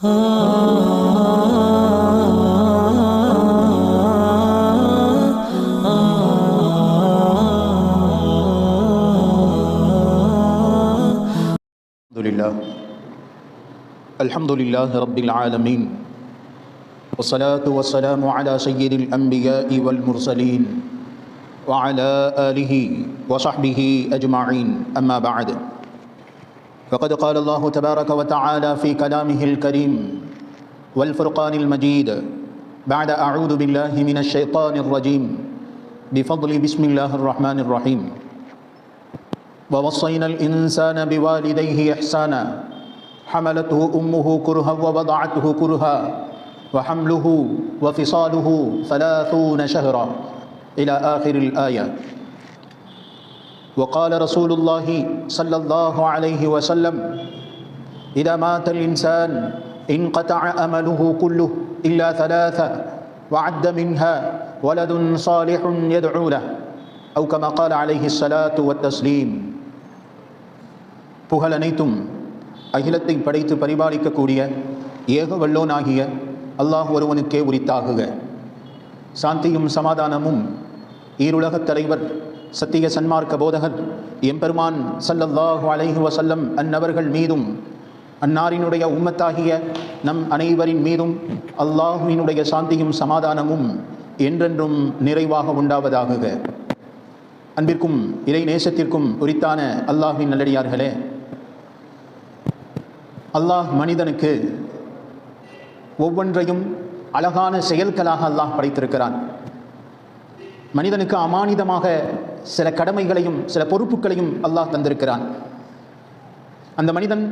الحمد لله. الحمد لله رب العالمين. والصلاة والسلام على سيد الأنبياء والمرسلين وعلى آله وصحبه أجمعين. أما بعد فقد قال الله تبارك وتعالى في كلامه الكريم والفرقان المجيد بعد أعوذ بالله من الشيطان الرجيم بفضل بسم الله الرحمن الرحيم. ووصينا الإنسان بوالديه إحسانا حملته أمه كرها ووضعته كرها وحمله وفصاله ثلاثون شهرا إلى آخر الآية. وقال رسول الله صلى الله عليه وسلم إذا مات الإنسان انقطع أمله كله إلا ثلاثة وعد منها ولد صالح يدعو له أو كما قال عليه الصلاة والتسليم புகழ் அனைத்தும் அகிலத்தை படைத்து பரிபாலிக்கக்கூடிய ஏக வல்லோனாகிய அல்லாஹ் ஒருவனுக்கே உரித்தாகுக சாந்தியும் சமாதானமும் ஈருலகத் தலைவர் சத்திய சன்மார்க்க போதகர் எம்பெருமான் சல்லல்லாஹு அலைஹு வசல்லம் அந்நபர்கள் மீதும் அன்னாரினுடைய உம்மத்தாகிய நம் அனைவரின் மீதும் அல்லாஹுவினுடைய சாந்தியும் சமாதானமும் என்றென்றும் நிறைவாக உண்டாவதாகுக அன்பிற்கும் இறை நேசத்திற்கும் உரித்தான அல்லாஹின் நல்லடியார்களே அல்லாஹ் மனிதனுக்கு ஒவ்வொன்றையும் அழகான செயல்களாக அல்லாஹ் படைத்திருக்கிறான். மனிதனுக்கு அமானிதமாக சில கடமைகளையும் சில பொறுப்புகளையும் அல்லாஹ் தந்திருக்கிறான். அந்த மனிதன்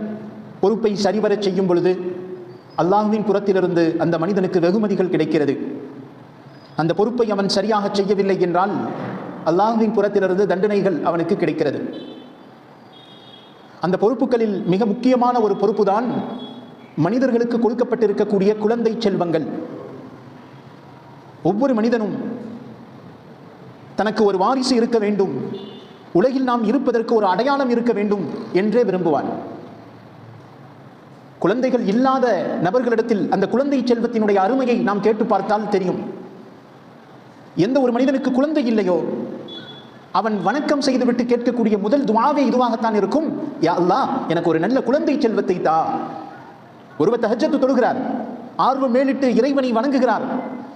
பொறுப்பை சரிவரச் செய்யும் பொழுது அல்லாஹுவின் புறத்திலிருந்து அந்த மனிதனுக்கு வெகுமதிகள் கிடைக்கிறது. அந்த பொறுப்பை அவன் சரியாக செய்யவில்லை என்றால் அல்லாஹுவின் புறத்திலிருந்து தண்டனைகள் அவனுக்கு கிடைக்கிறது. அந்த பொறுப்புகளில் மிக முக்கியமான ஒரு பொறுப்பு தான் மனிதர்களுக்கு கொடுக்கப்பட்டிருக்கக்கூடிய குழந்தை செல்வங்கள். ஒவ்வொரு மனிதனும் தனக்கு ஒரு வாரிசு இருக்க வேண்டும். உலகில் நாம் இருப்பதற்கு ஒரு அடையாளம் இருக்க வேண்டும் என்றே விரும்புவான் குழந்தைகள் இல்லாத நபர்களிடத்தில் அந்த குழந்தை செல்வத்தினுடைய அருமையை நாம் கேட்டு பார்த்தால் தெரியும். எந்த ஒரு மனிதனுக்கு குழந்தை இல்லையோ அவன் வணக்கம் செய்துவிட்டு கேட்கக்கூடிய முதல் துவாவே இதுவாகத்தான் இருக்கும். யா அல்லா எனக்கு ஒரு நல்ல குழந்தை செல்வத்தை தா. ஒருவர் தஹஜத்து தொழுகிறார். ஆர்வம் மேலிட்டு இறைவனை வணங்குகிறார்.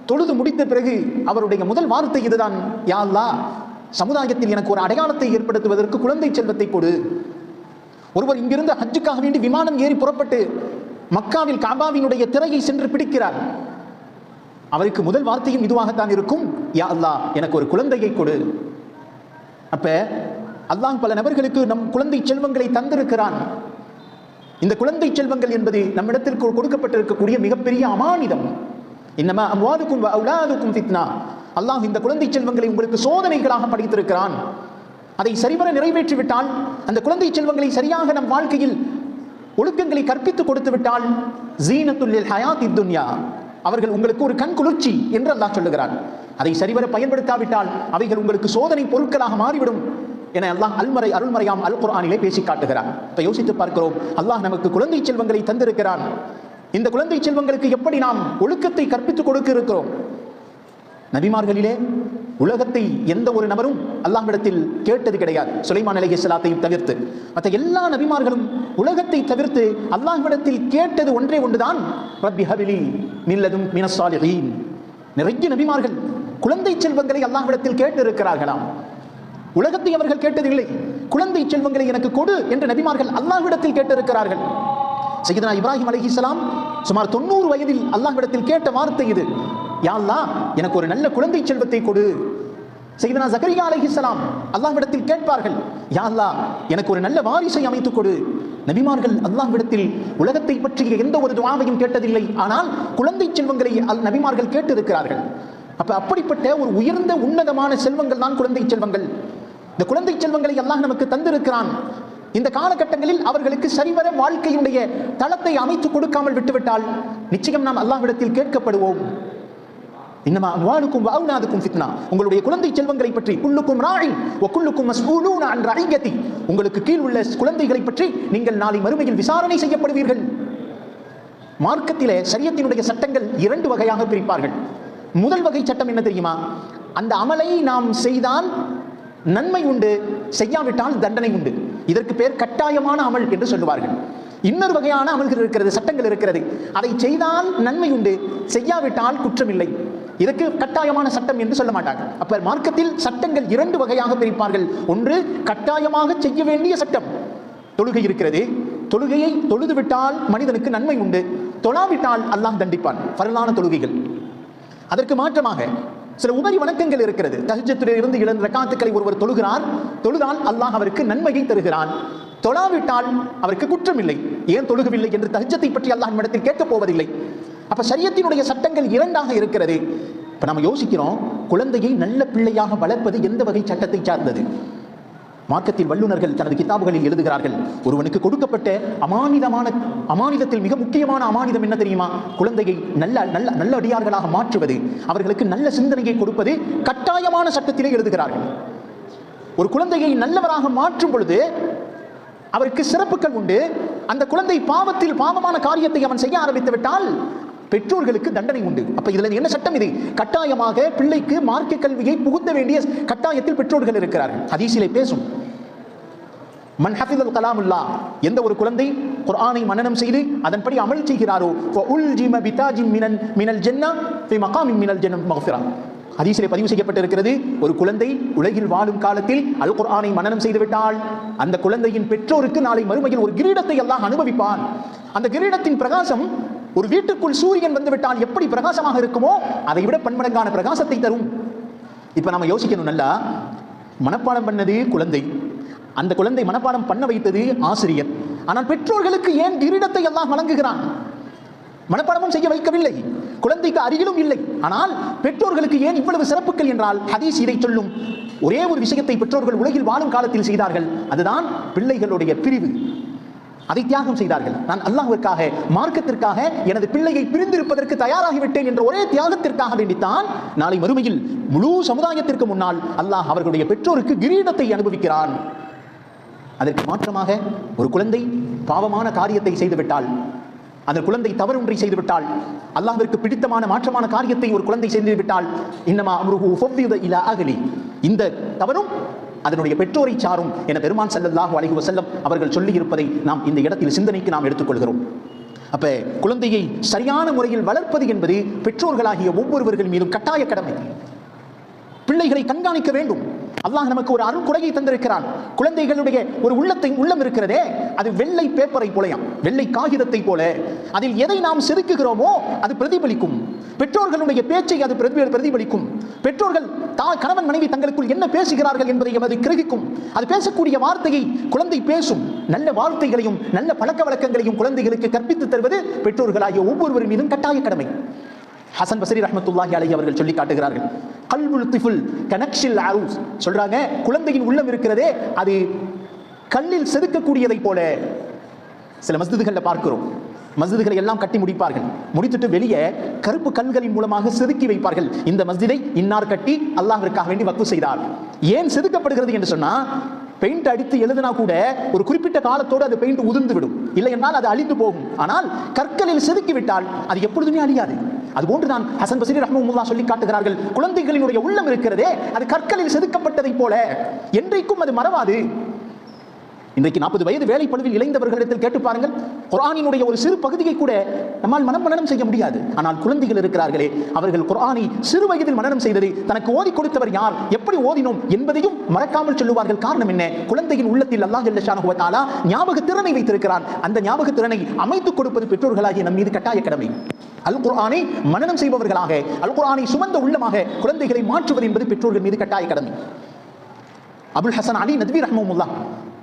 தொழுது முடித்த பிறகு அவருடைய முதல் வார்த்தை இதுதான் யா சமுதாயத்தில் எனக்கு ஒரு அடையாளத்தை ஏற்படுத்துவதற்கு குழந்தை செல்வத்தை கொடு. ஒருவர் இங்கிருந்து ஹஜ்ஜுக்காக வேண்டி விமானம் ஏறி புறப்பட்டு மக்காவில் காபாவினுடைய திரையை சென்று பிடிக்கிறார். அவருக்கு முதல் வார்த்தையும் இதுவாகத்தான் இருக்கும் யா அல்லா எனக்கு ஒரு குழந்தையை கொடு. அப்ப அல்லாஹ் பல நபர்களுக்கு நம் குழந்தை செல்வங்களை தந்திருக்கிறான். இந்த குழந்தை செல்வங்கள் என்பது நம்மிடத்திற்கு கொடுக்கப்பட்டிருக்கக்கூடிய மிகப்பெரிய அமானிதம். இன்னமா அம்வாதுக்கும் அவுலாதுக்கும் ஃபித்னா. அல்லாஹ் இந்த குழந்தை செல்வங்களை உங்களுக்கு சோதனைகளாக படைத்திருக்கிறான். அதை சரிவர நிறைவேற்றி விட்டால் அந்த குழந்தை செல்வங்களை சரியாக நம் வாழ்க்கையில் ஒழுக்கங்களை கற்பித்து கொடுத்து விட்டால் ஜீனத்துல்லில் ஹயாத் துன்யா அவர்கள் உங்களுக்கு ஒரு கண் குளிர்ச்சி என்று அல்லாஹ் சொல்லுகிறான். அதை சரிவர பயன்படுத்தாவிட்டால் அவைகள் உங்களுக்கு சோதனை பொருட்களாக மாறிவிடும் என அல்லாஹ் அல்மறை அருள்மறையாம் அல் குரானிலே பேசி காட்டுகிறான். இப்ப யோசித்து பார்க்கிறோம் அல்லாஹ் நமக்கு குழந்தை செல்வங்களை தந்திருக்கிறான். இந்த குழந்தை செல்வங்களுக்கு எப்படி நாம் ஒழுக்கத்தை கற்பித்துக் கொடுக்க இருக்கிறோம்? நபிமார்களிலே உலகத்தை எந்த ஒரு நபரும் அல்லாஹ்விடத்தில் கேட்டது கிடையாது. சுலைமான் அலஹி சலாத்தையும் தவிர்த்து. மற்ற எல்லா நபிமார்களும் உலகத்தை தவிர்த்து அல்லாஹ்விடத்தில் கேட்டது ஒன்றே ஒன்றுதான். ரப்பி ஹபிலி மில்லதும் மினசாலிஹீன் நிறைய நபிமார்கள் குழந்தை செல்வங்களை அல்லாஹ்விடத்தில் கேட்டு இருக்கிறார்களாம் உலகத்தை அவர்கள் கேட்டதில்லை. குழந்தை செல்வங்களை எனக்கு கொடு என்று நபிமார்கள் அல்லாஹ்விடத்தில் கேட்டிருக்கிறார்கள். சையதனா இப்ராஹிம் அலைஹிஸ்ஸலாம் சுமார் தொண்ணூறு வயதில் அல்லாஹ்விடத்தில் கேட்ட வார்த்தை இது. யா எனக்கு ஒரு நல்ல குழந்தை செல்வத்தை கொடு. சையதனா ஜக்கரியா அலைஹிஸ்ஸலாம் அல்லாஹ்விடத்தில் கேட்பார்கள். யா எனக்கு ஒரு நல்ல வாரிசை அமைத்துக் கொடு. நபிமார்கள் அல்லாஹ்விடத்தில் உலகத்தை பற்றிய எந்த ஒரு துவாவையும் கேட்டதில்லை. ஆனால் குழந்தை செல்வங்களை அல் நபிமார்கள் கேட்டிருக்கிறார்கள். அப்ப அப்படிப்பட்ட ஒரு உயர்ந்த உன்னதமான செல்வங்கள் தான் குழந்தை செல்வங்கள். இந்த குழந்தை செல்வங்களை அல்லாஹ் நமக்கு தந்திருக்கிறான். இந்த காலகட்டங்களில் அவர்களுக்கு சரிவர வாழ்க்கையினுடைய தளத்தை அமைத்து கொடுக்காமல் விட்டுவிட்டால் நிச்சயம் நாம் அல்லாஹ்விடத்தில் கேட்கப்படுவோம். இன்னமா அம்வாலுக்கும் வஅவுலாதுக்கும் ஃபித்னா. உங்களுடைய குழந்தை செல்வங்களை பற்றி குல்லுக்கும் ராயின் வ மஸ்ஊலூன அன் ரஇயதி உங்களுக்கு கீழ் உள்ள குழந்தைகளை பற்றி நீங்கள் நாளை மறுமையில் விசாரணை செய்யப்படுவீர்கள். மார்க்கத்திலே சரியத்தினுடைய சட்டங்கள் இரண்டு வகையாக பிரிப்பார்கள். முதல் வகை சட்டம் என்ன தெரியுமா? அந்த அமலை நாம் செய்தால் நன்மை உண்டு செய்யாவிட்டால் தண்டனை உண்டு. இதற்கு பேர் கட்டாயமான அமல் என்று சொல்லுவார்கள். இன்னொரு வகையான அமல்கள் இருக்கிறது சட்டங்கள் இருக்கிறது. அதை செய்தால் நன்மை உண்டு செய்யாவிட்டால் குற்றமில்லை. இதற்கு கட்டாயமான சட்டம் என்று சொல்ல மாட்டாங்க அப்ப மார்க்கத்தில் சட்டங்கள் இரண்டு வகையாக பிரிப்பார்கள். ஒன்று கட்டாயமாக செய்ய வேண்டிய சட்டம். தொழுகை இருக்கிறது. தொழுகையை தொழுதுவிட்டால் மனிதனுக்கு நன்மை உண்டு. தொழாவிட்டால் அல்லாஹ் தண்டிப்பான். பரலான தொழுகைகள். அதற்கு மாற்றமாக சில உபரி வணக்கங்கள் இருக்கிறது. தஹஜத்திலே இருந்து இழந்த ரக்காத்துக்களை ஒருவர் தொழுகிறார். தொழுதால் அல்லாஹ் அவருக்கு நன்மையை தருகிறான். தொழாவிட்டால் அவருக்கு குற்றமில்லை. ஏன் தொழுகவில்லை என்று தஹஜத்தை பற்றி அல்லாஹ் இடத்தில் கேட்கப் போவதில்லை. அப்ப சரியத்தினுடைய சட்டங்கள் இரண்டாக இருக்கிறது. இப்ப நம்ம யோசிக்கிறோம் குழந்தையை நல்ல பிள்ளையாக வளர்ப்பது எந்த வகை சட்டத்தை சார்ந்தது? மார்க்கத்தில் வல்லுநர்கள் தனது கிதாபுகளில் எழுதுகிறார்கள். ஒருவனுக்கு கொடுக்கப்பட்ட அமானிதமான அமானிதத்தில் மிக முக்கியமான அமானிதம் என்ன தெரியுமா? குழந்தையை நல்ல நல்ல நல்ல அடியார்களாக மாற்றுவது. அவர்களுக்கு நல்ல சிந்தனையை கொடுப்பது கட்டாயமான சட்டத்திலே எழுதுகிறார்கள். ஒரு குழந்தையை நல்லவராக மாற்றும் பொழுது அவருக்கு சிறப்புகள் உண்டு. அந்த குழந்தை பாவத்தில் பாவமான காரியத்தை அவன் செய்ய ஆரம்பித்து விட்டால் பெற்றோர்களுக்கு தண்டனை உண்டு. அப்ப இதுல என்ன சட்டம் இது? கட்டாயமாக பிள்ளைக்கு மார்க்க கல்வியை புகுத்த வேண்டிய கட்டாயத்தில் பெற்றோர்கள் இருக்கிறார்கள். ஹதீசிலே பேசும். மன் ஹஃபிதல் கலாமுல்லா எந்த ஒரு குழந்தை குர்ஆனை மனனம் செய்து அதன்படி அமல் செய்கிறாரோ உல்ஜிம பிதாஜிம் மினன் மினல் ஜென்னா ஃபி மகாமின் மினல் ஜன்னம் மக்ஃபிரா ஹதீஸிலே பதிவு செய்யப்பட்டிருக்கிறது ஒரு குழந்தை உலகில் வாழும் காலத்தில் அல் குர்ஆனை மனனம் செய்துவிட்டால் அந்த குழந்தையின் பெற்றோருக்கு நாளை மறுமையில் ஒரு கிரீடத்தை எல்லாம் அனுபவிப்பான். அந்த கிரீடத்தின் பிரகாசம் ஒரு வீட்டுக்குள் சூரியன் வந்துவிட்டால் எப்படி பிரகாசமாக இருக்குமோ அதை விட பன்மடங்கான பிரகாசத்தை தரும். இப்ப நம்ம யோசிக்கணும் நல்லா. மனப்பாடம் பண்ணது குழந்தை. அந்த குழந்தை மனப்பாடம் பண்ண வைத்தது ஆசிரியர். ஆனால் பெற்றோர்களுக்கு ஏன் கிரீடத்தை எல்லாம் வழங்குகிறான்? மனப்பாடமும் செய்ய வைக்கவில்லை. குழந்தைக்கு அருகிலும் இல்லை. ஆனால் பெற்றோர்களுக்கு ஏன் இவ்வளவு சிறப்புகள் என்றால் ஹதீஸ் இதை சொல்லும். ஒரே ஒரு விஷயத்தை பெற்றோர்கள் உலகில் வாழும் காலத்தில் செய்தார்கள். அதுதான் பிள்ளைகளுடைய பிரிவு. அதை தியாகம் செய்தார்கள். நான் அல்லாஹுவிற்காக மார்க்கத்திற்காக எனது பிள்ளையை பிரிந்திருப்பதற்கு தயாராகிவிட்டேன் என்ற ஒரே தியாகத்திற்காக வேண்டித்தான் நாளை மறுமையில் முழு சமுதாயத்திற்கு முன்னால் அல்லாஹ் அவர்களுடைய பெற்றோருக்கு கிரீடத்தை அனுபவிக்கிறான். அதற்கு மாற்றமாக ஒரு குழந்தை பாவமான காரியத்தை செய்துவிட்டால் அந்த குழந்தை தவறு ஒன்றை செய்துவிட்டால் அல்லாஹிற்கு பிடித்தமான மாற்றமான காரியத்தை ஒரு குழந்தை செய்துவிட்டால் இன்னமா அம்ருஹு இலா அகலி. இந்த தவறும் அதனுடைய பெற்றோரை சாரும் என பெருமான் செல்லல்லாஹு அலைஹி வசல்லம் அவர்கள் சொல்லி இருப்பதை நாம் இந்த இடத்தில் சிந்தனைக்கு நாம் எடுத்துக்கொள்கிறோம். அப்ப குழந்தையை சரியான முறையில் வளர்ப்பது என்பது பெற்றோர்களாகிய ஒவ்வொருவர்கள் மீதும் கட்டாய கடமை. பிள்ளைகளை கண்காணிக்க வேண்டும். அல்லாஹ் நமக்கு ஒரு அருள்குறையை தந்திருக்கிறான். குழந்தைகளுடைய ஒரு உள்ளத்தை உள்ளம் இருக்கிறதே அது வெள்ளை பேப்பரை போலயாம் வெள்ளை காகிதத்தை போல. அதில் எதை நாம் செதுக்குகிறோமோ அது பிரதிபலிக்கும். பெற்றோர்களுடைய பேச்சை அது பிரதிபலிக்கும். பெற்றோர்கள் தா கணவன் மனைவி தங்களுக்குள் என்ன பேசுகிறார்கள் என்பதை அது கிரகிக்கும். அது பேசக்கூடிய வார்த்தையை குழந்தை பேசும். நல்ல வார்த்தைகளையும் நல்ல பழக்க வழக்கங்களையும் குழந்தைகளுக்கு கற்பித்து தருவது பெற்றோர்களாகிய ஒவ்வொருவர் மீதும் கட்டாய கடமை. ஹசன் பசரி ரஹமத்துல்லாஹி அலி அவர்கள் சொல்லி காட்டுகிறார்கள். கல்புல் திஃபுல் கனக்ஷில் அரூஸ் சொல்றாங்க குழந்தையின் உள்ளம் இருக்கிறதே அது கல்லில் செதுக்கக்கூடியதை போல. சில மஸ்ஜிதுகளில் பார்க்கிறோம். மஸ்ஜிதுகளை எல்லாம் கட்டி முடிப்பார்கள். முடித்துட்டு வெளியே கருப்பு கல்களின் மூலமாக செதுக்கி வைப்பார்கள். இந்த மஸ்ஜிதை இன்னார் கட்டி அல்லாஹிற்காக வேண்டி வக்கு செய்தார். ஏன் செதுக்கப்படுகிறது என்று சொன்னா பெயிண்ட் அடித்து எழுதினா கூட ஒரு குறிப்பிட்ட காலத்தோடு அது பெயிண்ட் உதிர்ந்து விடும். இல்லை என்றால் அது அழிந்து போகும். ஆனால் கற்களில் செதுக்கி விட்டால் அது எப்பொழுதுமே அழியாது. அதுபோன்று தான் ஹசன் பசரி ரஹ்மத்துல்லாஹ் சொல்லி காட்டுகிறார்கள் குழந்தைகளினுடைய உள்ளம் இருக்கிறதே அது கற்களில் செதுக்கப்பட்டதை போல என்றைக்கும் அது மறவாது. இன்றைக்கு நாற்பது வயது வேலை பழுவில் இளைந்தவர்களிடத்தில் கேட்டு பாருங்கள். குரானினுடைய ஒரு சிறு பகுதியை கூட நம்மால் மனம் மனனம் செய்ய முடியாது. ஆனால் குழந்தைகள் இருக்கிறார்களே அவர்கள் குரானை சிறு வயதில் மனநம் செய்தது தனக்கு ஓதி கொடுத்தவர் யார் எப்படி ஓதினோம் என்பதையும் மறக்காமல் சொல்லுவார்கள். காரணம் என்ன? குழந்தையின் உள்ளத்தில் அல்லாஹ் ஜல்ல ஞாபக திறனை வைத்திருக்கிறான். அந்த ஞாபக திறனை அமைத்துக் கொடுப்பது பெற்றோர்களாகிய நம் மீது கட்டாய கடமை. அல் குரானை மனநம் செய்பவர்களாக அல் குரானை சுமந்த உள்ளமாக குழந்தைகளை மாற்றுவது என்பது பெற்றோர்கள் மீது கட்டாய கடமை. அபுல் ஹசன் அலி நத்வி ரஹ்மமுல்லா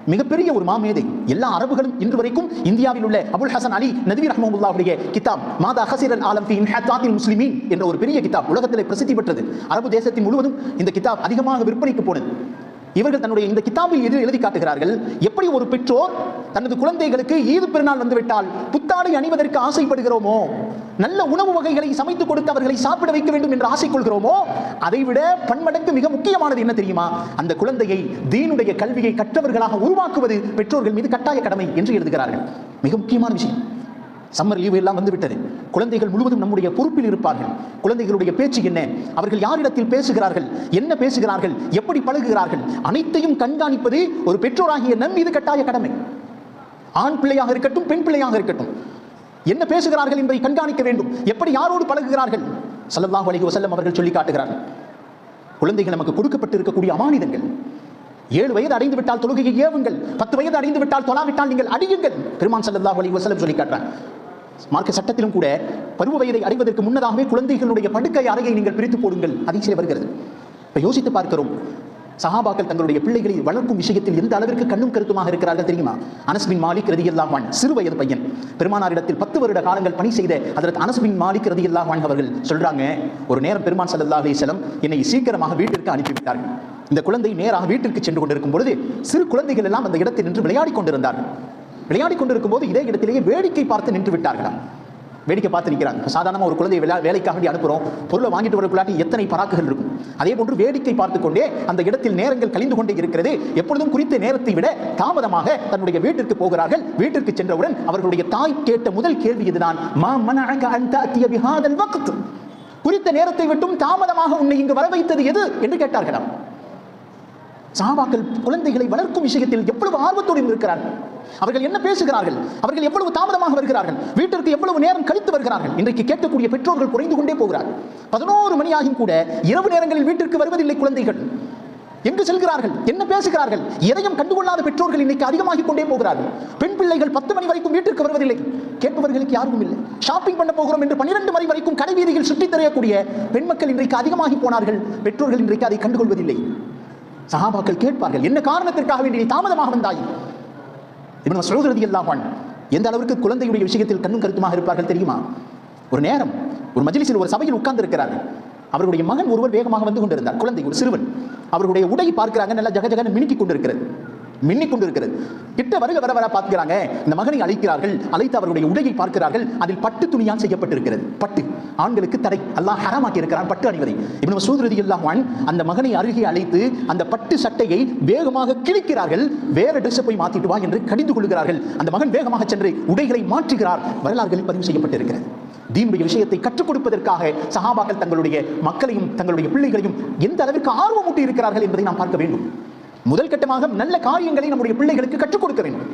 மிகப்பெரிய ஒரு மாமேதை. எல்லா அரபுகளும் இன்று வரைக்கும் இந்தியாவில் உள்ள அபுல் ஹசன் அலி நத்வி ரஹமுல்லாவுடைய கிதாப் மாதா ஹசீரன் ஆலம் ஃபி இன்ஹாத்தாத்தில் முஸ்லிமீன் என்ற ஒரு பெரிய கிதாப் உலகத்திலே பிரசித்தி பெற்றது. அரபு தேசத்தின் முழுவதும் இந்த கிதாப் அதிகமாக விற்பனைக்கு போனது. இவர்கள் தன்னுடைய இந்த கிதாபில் எது எழுதி காட்டுகிறார்கள். எப்படி ஒரு பெற்றோர் தனது குழந்தைகளுக்கு ஈது பெருநாள் வந்துவிட்டால் புத்தாடை அணிவதற்கு ஆசைப்படுகிறோமோ? நல்ல உணவு வகைகளை சமைத்து கொடுத்து அவர்களை சாப்பிட வைக்க வேண்டும் என்று ஆசை கொள்கிறோமோ அதைவிட பன்மடங்கு மிக முக்கியமானது என்ன தெரியுமா? அந்த குழந்தையை தீனுடைய கல்வியை கற்றவர்களாக உருவாக்குவது பெற்றோர்கள் மீது கட்டாய கடமை என்று எழுதுகிறார்கள். மிக முக்கியமான விஷயம். சம்மர் லீவு எல்லாம் வந்து விட்டது குழந்தைகள் முழுவதும் நம்முடைய பொறுப்பில் இருப்பார்கள். குழந்தைகளுடைய பேச்சு என்ன? அவர்கள் யாரிடத்தில் பேசுகிறார்கள்? என்ன பேசுகிறார்கள்? எப்படி பழகுகிறார்கள்? அனைத்தையும் கண்காணிப்பது ஒரு பெற்றோராகிய நம் மீது கட்டாய கடமை. ஆண் பிள்ளையாக இருக்கட்டும் பெண் பிள்ளையாக இருக்கட்டும். என்ன பேசுகிறார்கள் என்பதை கண்காணிக்க வேண்டும். எப்படி யாரோடு பழகுகிறார்கள்? ஸல்லல்லாஹு அலைஹி வசல்லம் அவர்கள் சொல்லி காட்டுகிறார்கள். குழந்தைகள் நமக்கு கொடுக்கப்பட்டு இருக்கக்கூடிய அமானிதங்கள். ஏழு வயது அடைந்து விட்டால் தொழுகையை ஏவுங்கள். பத்து வயது அடைந்து விட்டால் தொழாவிட்டால் நீங்கள் அடியுங்கள். பெருமான் ஸல்லல்லாஹு அலி வசலம் சொல்லி காட்டுறாங்க மார்க்க சட்டத்திலும் கூட பருவ வயதை அடைவதற்கு முன்னதாகவே குழந்தைகளுடைய படுக்கை அறையை நீங்கள் பிரித்து போடுங்கள். அதிசயம் வருகிறது. இப்போ யோசித்து பார்க்கிறோம். சஹாபாக்கள் தங்களுடைய பிள்ளைகளை வளர்க்கும் விஷயத்தில் எந்த அளவிற்கு கண்ணும் கருத்துமாக இருக்கிறார்கள் தெரியுமா? அனஸ்பின் மாலிக் ரதி அல்லாஹான் சிறு வயது பையன். பெருமானாரிடத்தில் பத்து வருட காலங்கள் பணி செய்த அதற்கு அனஸ்பின் மாலிக் ரதி அல்லாஹான் அவர்கள் சொல்றாங்க ஒரு நேரம் பெருமான் சல்லா அலிசலம் என்னை சீக்கிரமாக வீட்டிற்கு அனுப்பிவிட்டார்கள். இந்த குழந்தை நேராக வீட்டிற்கு சென்று கொண்டிருக்கும் பொழுது சிறு குழந்தைகள் எல்லாம் அந்த இடத்தில் நின்று விளையாடிக் கொண்டிருந்தார்கள். விளையாடிக் கொண்டிருக்கும் போது இதே இடத்திலேயே வேடிக்கை பார்த்து நின்று விட்டார்களாம். வேடிக்கை பார்த்து நிற்கிறாங்க இப்போ சாதாரணமாக ஒரு குழந்தையை விளையா வேலைக்காக வேண்டி அனுப்புகிறோம் பொருளை வாங்கிட்டு வரக்குள்ளாட்டி எத்தனை பராக்குகள் இருக்கும். அதே போன்று வேடிக்கை பார்த்து கொண்டே அந்த இடத்தில் நேரங்கள் கழிந்து கொண்டே இருக்கிறது. எப்பொழுதும் குறித்த நேரத்தை விட தாமதமாக தன்னுடைய வீட்டிற்கு போகிறார்கள். வீட்டிற்கு சென்றவுடன் அவர்களுடைய தாய் கேட்ட முதல் கேள்வி இதுதான். மா மனஅக குறித்த நேரத்தை விட்டும் தாமதமாக உன்னை இங்கு வர வைத்தது எது? என்று கேட்டார்களாம். சஹாபாக்கள் குழந்தைகளை வளர்க்கும் விஷயத்தில் எவ்வளவு ஆர்வத்தோடு இருக்கிறார்கள். அவர்கள் என்ன பேசுகிறார்கள்? அவர்கள் எவ்வளவு தாமதமாக வருகிறார்கள்? வீட்டிற்கு எவ்வளவு நேரம் கழித்து வருகிறார்கள்? இன்றைக்கு கேட்கக்கூடிய பெற்றோர்கள் குறைந்து கொண்டே போகிறார்கள். பதினோரு மணியாகும் கூட இரவு நேரங்களில் வீட்டிற்கு வருவதில்லை குழந்தைகள். எங்கு செல்கிறார்கள்? என்ன பேசுகிறார்கள்? எதையும் கண்டுகொள்ளாத பெற்றோர்கள் இன்னைக்கு அதிகமாகிக் கொண்டே போகிறார்கள். பெண் பிள்ளைகள் பத்து மணி வரைக்கும் வீட்டிற்கு வருவதில்லை. கேட்பவர்களுக்கு யாரும் இல்லை. ஷாப்பிங் பண்ண போகிறோம் என்று பன்னிரண்டு மணி வரைக்கும் கடை வீதியில் சுற்றித் திரையக்கூடிய பெண் மக்கள் இன்றைக்கு அதிகமாகி போனார்கள். பெற்றோர்கள் இன்றைக்கு அதை கண்டுகொள்வதில்லை. சஹாபாக்கள் கேட்பார்கள் என்ன காரணத்திற்காக வேண்டிய தாமதமாக வந்தாய்? இவன் சொல்கிறது எல்லாம் எந்த அளவுக்கு குழந்தையுடைய விஷயத்தில் கண்ணும் கருத்துமாக இருப்பார்கள் தெரியுமா? ஒரு நேரம் ஒரு மஜ்லிஸில் ஒரு சபையில் உட்கார்ந்து இருக்கிறார்கள் அவருடைய மகன் ஒருவர் வேகமாக வந்து கொண்டிருந்தார் குழந்தை ஒரு சிறுவன். அவருடைய உடை பார்க்கிறாங்க நல்லா ஜக ஜகன்னு மினுக்கிக் கொண்டிருக்கிறது. மின்னிக் கொண்டிருக்கிறது. கிட்ட வருக வர வர பார்க்கிறாங்க. இந்த மகனை அழைக்கிறார்கள். அழைத்து அவருடைய உடையை பார்க்கிறார்கள். அதில் பட்டு துணியால் செய்யப்பட்டிருக்கிறது. பட்டு. ஆண்களுக்கு தடை. அல்லாஹ் ஹராமாக்கி இருக்கிறான். பட்டு அணிவதை. இவன் சூதுரதி இல்லாமல் அந்த மகனை அருகே அழைத்து அந்த பட்டு சட்டையை வேகமாக கிழிக்கிறார்கள். வேற ட்ரெஸ்ஸை போய் மாத்திட்டு வா என்று கடிந்து கொள்கிறார்கள். அந்த மகன் வேகமாக சென்று உடைகளை மாற்றுகிறார். வரலாறுகளில் பதிவு செய்யப்பட்டிருக்கிறது. தீனுடைய விஷயத்தை கற்றுக் கொடுப்பதற்காக சஹாபாக்கள் தங்களுடைய மக்களையும் தங்களுடைய பிள்ளைகளையும் எந்த அளவிற்கு ஆர்வமூட்டி இருக்கிறார்கள் என்பதை நாம் பார்க்க வேண்டும். முதல் கட்டமாக நல்ல காரியங்களை நம்முடைய பிள்ளைகளுக்கு கற்றுக் கொடுக்க வேண்டும்.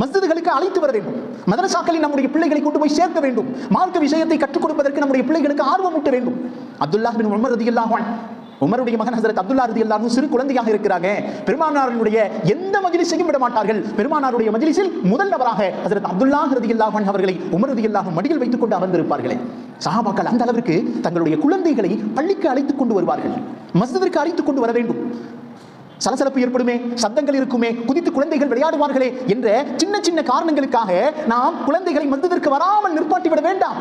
மஸ்ஜிதுகளுக்கு அழைத்து வர வேண்டும். மதரசாக்களில் நம்முடைய பிள்ளைகளை கொண்டு போய் சேர்க்க வேண்டும். மார்க்க விஷயத்தை கற்றுக் கொடுப்பதற்கு நம்முடைய பிள்ளைகளுக்கு ஆர்வமூட்ட வேண்டும். அப்துல்லா பின் உமர் ரதி அன்ஹு. உமருடைய மகன் ஹசரத் அப்துல்லா ரதி எல்லாரும் சிறு குழந்தையாக இருக்கிறாங்க பெருமானாருடைய எந்த மஜிலிசையும் விட மாட்டார்கள். பெருமானாருடைய மஜிலிசில் முதல் நபராக ஹசரத் அப்துல்லா ரதி அல்லாஹன் அவர்களை உமர் ரதி அல்லாஹும் மடியில் வைத்துக் கொண்டு அமர்ந்திருப்பார்களே. சஹாபாக்கள் அந்த அளவிற்கு தங்களுடைய குழந்தைகளை பள்ளிக்கு அழைத்துக் கொண்டு வருவார்கள். மஸ்ஜிதிற்கு அழைத்துக் கொண்டு வர வேண்டும். சலசலப்பு ஏற்படுமே சத்தங்கள் இருக்குமே குதித்து குழந்தைகள் விளையாடுவார்களே என்ற சின்ன சின்ன காரணங்களுக்காக நாம் குழந்தைகளை மந்ததற்கு வராமல் நிற்பாட்டி விட வேண்டாம்.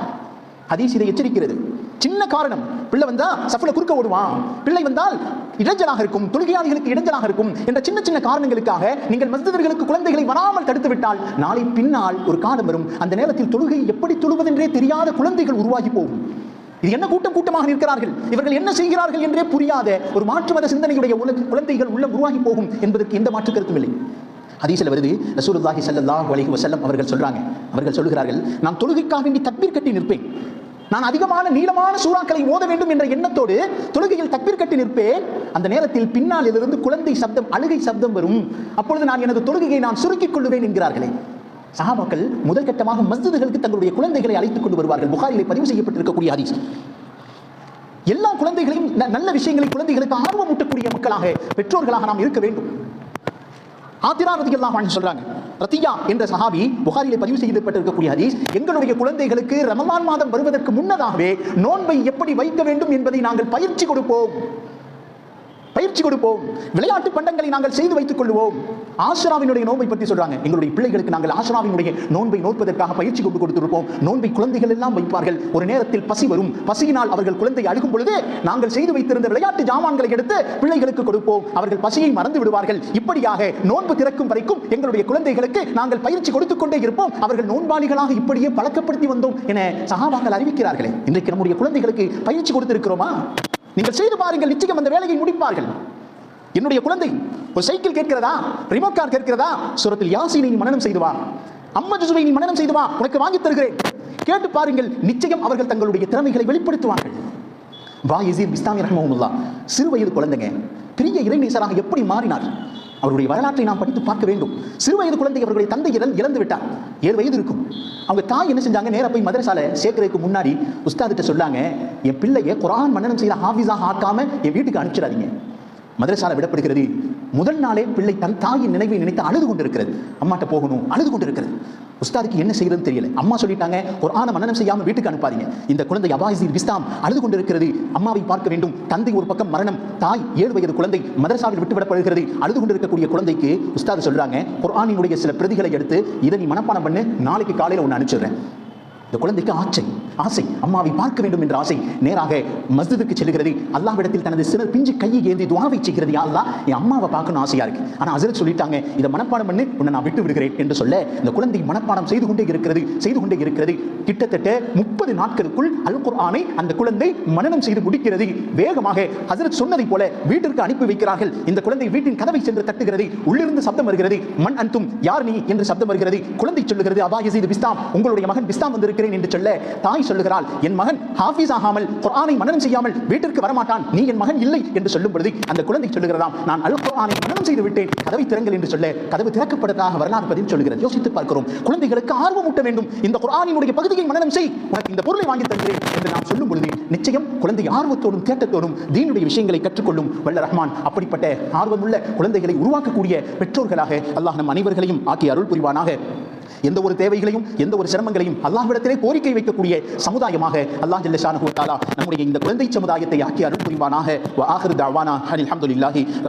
ஹதீஸ் இதை எச்சரிக்கிறது. சின்ன காரணம் பிள்ளை வந்தா சஃபல குறுக்க ஓடுவான். பிள்ளை வந்தால் இடைஞ்சலாக இருக்கும் தொழுகையாளிகளுக்கு இடைஞ்சலாக இருக்கும் என்ற சின்ன சின்ன காரணங்களுக்காக நீங்கள் மசிதர்களுக்கு குழந்தைகளை வராமல் தடுத்து விட்டால் நாளை பின்னால் ஒரு காலம் வரும். அந்த நேரத்தில் தொழுகை எப்படி தொழுவதென்றே தெரியாத குழந்தைகள் உருவாகி போகும். இது என்ன கூட்டம் கூட்டமாக நிற்கிறார்கள்? இவர்கள் என்ன செய்கிறார்கள் என்றே புரியாத ஒரு மாற்று மத சிந்தனையுடைய உலக குழந்தைகள் உள்ள உருவாகி போகும் என்பதற்கு எந்த மாற்று கருத்தும் இல்லை. ஹதீஸில் வருது ரசூலுல்லாஹி ஸல்லல்லாஹு அலஹி வசல்லம் அவர்கள் சொல்றாங்க. அவர்கள் சொல்கிறார்கள் நான் தொழுகைக்காக வேண்டி தக்பீர் கட்டி நிற்பேன். நான் அதிகமான நீளமான சூறாக்களை ஓத வேண்டும் என்ற எண்ணத்தோடு தொழுகையில் தக்பீர் கட்டி நிற்பேன். அந்த நேரத்தில் பின்னால் இருந்து குழந்தை சப்தம் அழுகை சப்தம் வரும். அப்பொழுது நான் எனது தொழுகையை நான் சுருக்கிக் கொள்ளுவேன் என்கிறார்களே. சஹாபாக்கள் முதல் கட்டமாக மஸ்ஜிதுகளுக்கு தங்களுடைய குழந்தைகளை அழைத்துக் கொண்டு வருவார்கள். புகாரிலே பதிவு செய்யப்பட்டிருக்கக்கூடிய ஹதீஸ். எல்லா குழந்தைகளையும் ந- நல்ல விஷயங்களை குழந்தைகளுக்கு ஆர்வம் ஊட்டக்கூடிய மக்களாக பெற்றோர்களாக நாம் இருக்க வேண்டும். ஆத்திரா ரதி அல்லாஹ் சொல்றாங்க ரத்தியா என்ற சஹாபி புகாரிலே பதிவு செய்யப்பட்டிருக்கக்கூடிய ஹதீஸ் எங்களுடைய குழந்தைகளுக்கு ரமலான் மாதம் வருவதற்கு முன்னதாகவே நோன்பை எப்படி வைக்க வேண்டும் என்பதை நாங்கள் பயிற்சி கொடுப்போம். பயிற்சி கொடுப்போம். விளையாட்டு பண்டங்களை நாங்கள் செய்து வைத்துக் கொள்வோம் ஆஷராவினுடைய நோன்பை பற்றி சொல்றாங்க. எங்களுடைய பிள்ளைகளுக்கு நாங்கள் ஆஷராவினுடைய நோன்பை நோற்பதற்காக பயிற்சி கொண்டு கொடுத்திருப்போம். நோன்பை குழந்தைகள் எல்லாம் வைப்பார்கள். ஒரு நேரத்தில் பசி வரும். பசியினால் அவர்கள் குழந்தை அழுகும் பொழுது நாங்கள் செய்து வைத்திருந்த விளையாட்டு ஜாமான்களை எடுத்து பிள்ளைகளுக்கு கொடுப்போம். அவர்கள் பசியை மறந்து விடுவார்கள். இப்படியாக நோன்பு திறக்கும் வரைக்கும் எங்களுடைய குழந்தைகளுக்கு நாங்கள் பயிற்சி கொடுத்துக் கொண்டே இருப்போம். அவர்கள் நோன்பாளிகளாக இப்படியே பழக்கப்படுத்தி வந்தோம் என சகாபாக்கள் அறிவிக்கிறார்களே. இன்றைக்கு நம்முடைய குழந்தைகளுக்கு பயிற்சி கொடுத்திருக்கிறோமா? நீங்கள் செய்து பாருங்கள் நிச்சயம் அந்த வேலையை முடிப்பார்கள். என்னுடைய குழந்தை ஒரு சைக்கிள் கேட்கிறதா? ரிமோட் கார் கேட்கிறதா? சுரத்தில் யாசினை நீ மனநம் செய்துவா அம்மா அம்ம நீ மனநம் செய்துவா உனக்கு வாங்கி தருகிறேன். கேட்டு பாருங்கள் நிச்சயம் அவர்கள் தங்களுடைய திறமைகளை வெளிப்படுத்துவார்கள். வா இசீர் இஸ்லாமிய ரஹ்மஹுல்லா சிறு வயது குழந்தைங்க பெரிய இறைநேசராக எப்படி மாறினார்? அவருடைய வரலாற்றை நாம் படித்து பார்க்க வேண்டும். சிறு வயது குழந்தை அவர்களுடைய தந்தை இறந்து இழந்து விட்டார். ஏழு வயது இருக்கும். அவங்க தாய் என்ன செஞ்சாங்க? நேராக போய் மதரசால சேர்க்கறதுக்கு முன்னாடி உஸ்தாதிட்ட சொல்லாங்க என் பிள்ளைய குரான் மன்னனம் செய்த ஹாஃபிஸாக ஆக்காம என் வீட்டுக்கு அனுப்பிச்சிடாதீங்க. மதரசால விடப்படுகிறது. முதல் நாளே பிள்ளை தன் தாயின் நினைவை நினைத்து அழுது கொண்டிருக்கிறது. அம்மாட்ட போகணும் அழுது கொண்டிருக்கிறது. உஸ்தாதுக்கு என்ன செய்யறதுன்னு தெரியல. அம்மா சொல்லிட்டாங்க ஒரு ஆன மன்னனம் செய்யாம வீட்டுக்கு அனுப்பாதீங்க. இந்த குழந்தை அபாயிசீர் விஸ்தாம் அழுது கொண்டிருக்கிறது. அம்மாவை பார்க்க வேண்டும். தந்தை ஒரு பக்கம் மரணம் தாய் ஏழு வயது குழந்தை மதரசாவில் விட்டுவிடப்படுகிறது அழுது கொண்டிருக்கக்கூடிய குழந்தைக்கு உஸ்தாது சொல்றாங்க குர்ஆனினுடைய சில பிரதிகளை எடுத்து இதை நீ மனப்பாடம் பண்ணு நாளைக்கு காலையில் ஒன்று அனுப்பிச்சிடுறேன். இந்த குழந்தைக்கு ஆச்சை ஆசை. அம்மாவை பார்க்க வேண்டும் என்ற ஆசை நேராக மஸ்ஜிதுக்கு செல்கிறது அல்லாவிடத்தில் தனது சிறு பிஞ்சு கையை ஏந்தி துவாவை செய்கிறது. யா என் அம்மாவை பார்க்கணும் ஆசையா இருக்கு. ஆனால் அசரத் சொல்லிட்டாங்க இதை மனப்பாடம் பண்ணி உன்னை நான் விட்டு விடுகிறேன் என்று சொல்ல இந்த குழந்தை மனப்பாடம் செய்து கொண்டே இருக்கிறது செய்து கொண்டே இருக்கிறது. கிட்டத்தட்ட முப்பது நாட்களுக்குள் அல் குர்ஆனை அந்த குழந்தை மனநம் செய்து முடிக்கிறது. வேகமாக ஹசரத் சொன்னதை போல வீட்டிற்கு அனுப்பி வைக்கிறார்கள். இந்த குழந்தை வீட்டின் கதவை சென்று தட்டுகிறது. உள்ளிருந்து சப்தம் வருகிறது. மண் அன்தும் யார் நீ? என்று சப்தம் வருகிறது. குழந்தை சொல்லுகிறது அபா யசீது பிஸ்தாம் உங்களுடைய மகன் பிஸ்தாம் வந்திருக்கிறேன் என்று சொல்ல தாய் சொல்லுகிறாள். என் மகன் ஹாஃபிஸ் ஆகாமல் குரானை மனநம் செய்யாமல் வீட்டிற்கு வரமாட்டான். நீ என் மகன் இல்லை என்று சொல்லும் பொழுது அந்த குழந்தை சொல்லுகிறதாம். நான் அல் குரானை மனநம் செய்து விட்டேன். கதவை திறங்கள் என்று சொல்ல கதவு திறக்கப்படுவதாக வரலாறு பதிவு சொல்கிறது. யோசித்து பார்க்கிறோம். குழந்தைகளுக்கு ஆர்வம் ஊட்ட வேண்டும். இந்த குரானினுடைய பகுதியை மனநம் செய். உனக்கு இந்த பொருளை வாங்கி தருகிறேன் என்று நாம் சொல்லும் பொழுது நிச்சயம் குழந்தை ஆர்வத்தோடும் தேட்டத்தோடும் தீனுடைய விஷயங்களை கற்றுக்கொள்ளும் வல்ல ரஹ்மான். அப்படிப்பட்ட ஆர்வமுள்ள குழந்தைகளை உருவாக்கக்கூடிய பெற்றோர்களாக அல்லாஹ் நம் அனைவர்களையும் ஆக்கி அருள் புரிவானாக. எந்த ஒரு தேவைகளையும் எந்த ஒரு சிரமங்களையும் அல்லாஹ்விடத்திலே கோரிக்கை வைக்கக்கூடிய சமுதாயமாக அல்லாஹ் ஜல்லஷானு நம்முடைய இந்த குழந்தை சமுதாயத்தை ஆக்கி அருள் புரிவானாக. வ ஆஹிரு